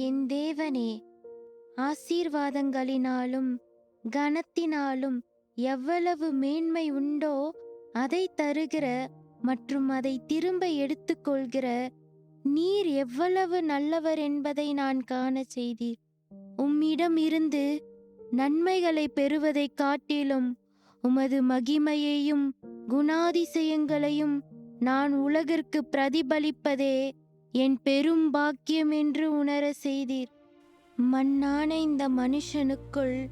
என் தேவனே ஆசீர்வாதங்களினாலும் கனத்தினாலும் எவ்வளவு மேன்மை உண்டோ அதை தருகிற மற்றும் அதை திரும்ப எடுத்துக்கொள்கிற நீர் எவ்வளவு நல்லவர் என்பதை நான் காணச் செய்தீர். உம்மிடம் இருந்து நன்மைகளை பெறுவதைக் காட்டிலும் உமது மகிமையையும் குணாதிசயங்களையும் நான் உலகிற்கு பிரதிபலிப்பதே என் பெரும் பாக்கியம் என்று உணர செய்தீர். மண்ணான இந்த மனுஷனுக்குள்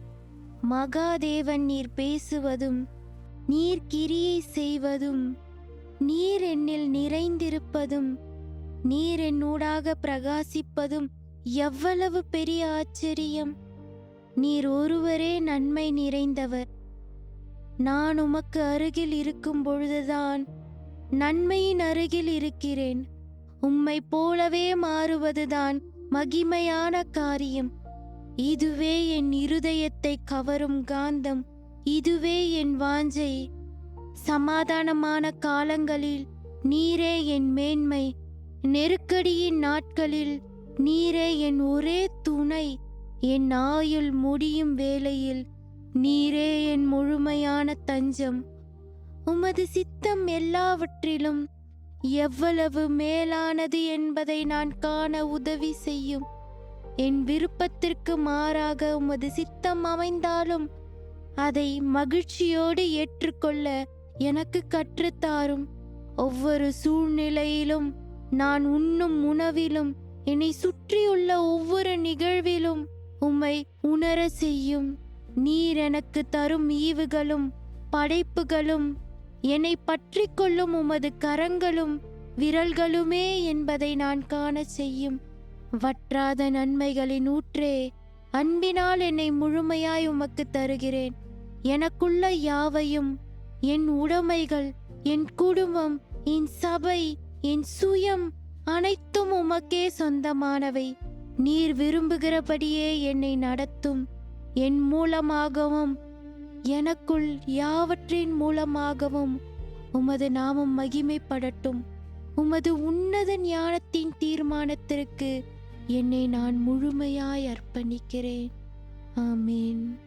மகாதேவன் நீர் பேசுவதும் நீர் கிரியை செய்வதும் நீர் என்னில் நிறைந்திருப்பதும் நீர் என்னூடாக பிரகாசிப்பதும் எவ்வளவு பெரிய ஆச்சரியம். நீர் ஒருவரே நன்மை நிறைந்தவர். நான் உமக்கு அருகில் இருக்கும் பொழுதுதான் நன்மையின் அருகில் இருக்கிறேன். உம்மை போலவே மாறுவதுதான் மகிமையான காரியம். இதுவே என் இருதயத்தை கவரும் காந்தம். இதுவே என் வாஞ்சை. சமாதானமான காலங்களில் நீரே என் மேன்மை. நெருக்கடியின் நாட்களில் நீரே என் ஒரே துணை. என் ஆயுள் முடியும் வேளையில் நீரே என் முழுமையான தஞ்சம். உமது சித்தம் எல்லாவற்றிலும் எவ்வளவு மேலானது என்பதை நான் காண உதவி செய்யும். என் விருப்பத்திற்கு மாறாக உமது சித்தம் அமைந்தாலும் அதை மகிழ்ச்சியோடு ஏற்றுக்கொள்ள எனக்கு கற்றுத்தாரும். ஒவ்வொரு சூழ்நிலையிலும் நான் உண்ணும் உணவிலும் என்னை சுற்றியுள்ள ஒவ்வொரு நிகழ்விலும் உம்மை உணர செய்யும். நீர் எனக்கு தரும் ஈவுகளும் படைப்புகளும் என்னை பற்றி கொள்ளும் உமது கரங்களும் விரல்களுமே என்பதை நான் காணச் செய்யும். வற்றாத நன்மைகளின் ஊற்றே அன்பினால் என்னை முழுமையாய் உமக்கு தருகிறேன். எனக்குள்ள யாவையும் என் உடைமைகள் என் குடும்பம் என் சபை என் சுயம் அனைத்தும் உமக்கே சொந்தமானவை. நீர் விரும்புகிறபடியே என்னை நடத்தும். என் மூலமாகவும் எனக்குள் யாவற்றின் மூலமாகவும் உமது நாமம் மகிமைப்படட்டும். உமது உன்னத ஞானத்தின் தீர்மானத்திற்கு என்னை நான் முழுமையாய் அர்ப்பணிக்கிறேன். ஆமேன்.